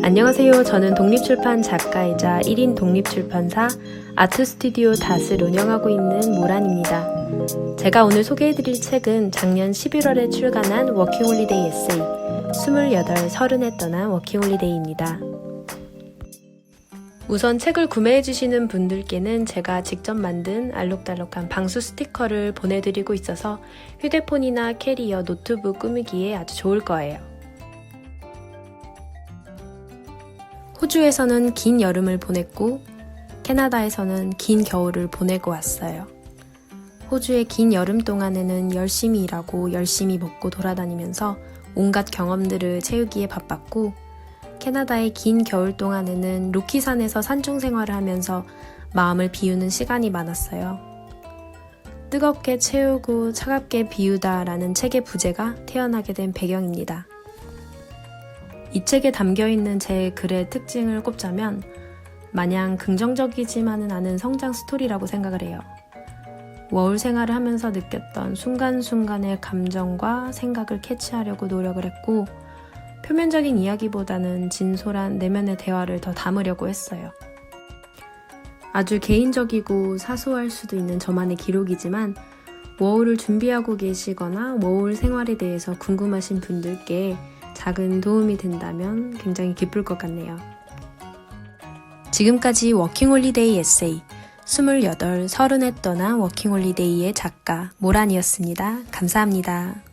안녕하세요. 저는 독립출판 작가이자 1인 독립출판사 아트스튜디오 닷을 운영하고 있는 모란입니다. 제가 오늘 소개해드릴 책은 작년 11월에 출간한 워킹홀리데이 에세이 28, 30에 떠난 워킹홀리데이입니다. 우선 책을 구매해주시는 분들께는 제가 직접 만든 알록달록한 방수 스티커를 보내드리고 있어서 휴대폰이나 캐리어, 노트북 꾸미기에 아주 좋을 거예요. 호주에서는 긴 여름을 보냈고 캐나다에서는 긴 겨울을 보내고 왔어요. 호주의 긴 여름 동안에는 열심히 일하고 열심히 먹고 돌아다니면서 온갖 경험들을 채우기에 바빴고 캐나다의 긴 겨울 동안에는 로키산에서 산중 생활을 하면서 마음을 비우는 시간이 많았어요. 뜨겁게 채우고 차갑게 비우다 라는 책의 부제가 태어나게 된 배경입니다. 이 책에 담겨 있는 제 글의 특징을 꼽자면 마냥 긍정적이지만은 않은 성장 스토리라고 생각을 해요. 워울 생활을 하면서 느꼈던 순간순간의 감정과 생각을 캐치하려고 노력을 했고 표면적인 이야기보다는 진솔한 내면의 대화를 더 담으려고 했어요. 아주 개인적이고 사소할 수도 있는 저만의 기록이지만 워홀을 준비하고 계시거나 워홀 생활에 대해서 궁금하신 분들께 작은 도움이 된다면 굉장히 기쁠 것 같네요. 지금까지 워킹홀리데이 에세이 28, 30에 떠난 워킹홀리데이의 작가 모란이었습니다. 감사합니다.